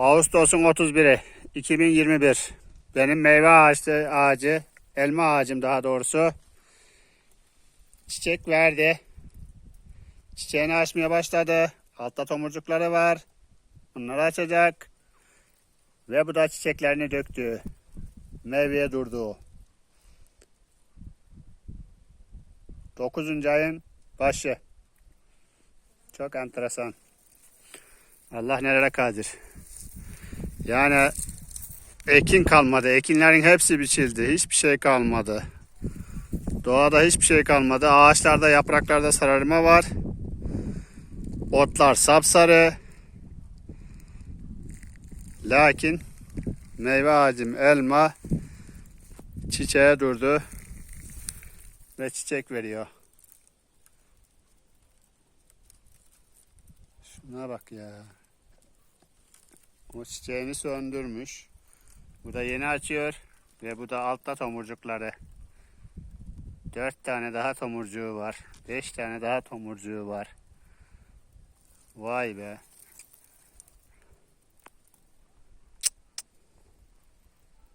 Ağustos'un 31'i 2021. Benim meyve ağacı, ağacı, elma ağacım daha doğrusu çiçek verdi. Çiçeğini açmaya başladı. Altta tomurcukları var. Bunları açacak. Ve bu da çiçeklerini döktü. Meyveye durdu. 9. ayın başı. Çok enteresan. Allah nelere kadir. Yani ekin kalmadı. Ekinlerin hepsi biçildi. Hiçbir şey kalmadı. Doğada hiçbir şey kalmadı. Ağaçlarda, yapraklarda sararma var. Otlar sapsarı. Lakin meyve ağacım elma çiçeğe durdu ve çiçek veriyor. Şuna bak ya. O çiçeğini söndürmüş. Bu da yeni açıyor ve bu da altta tomurcukları. Dört tane daha tomurcuğu var. Beş tane daha tomurcuğu var. Vay be.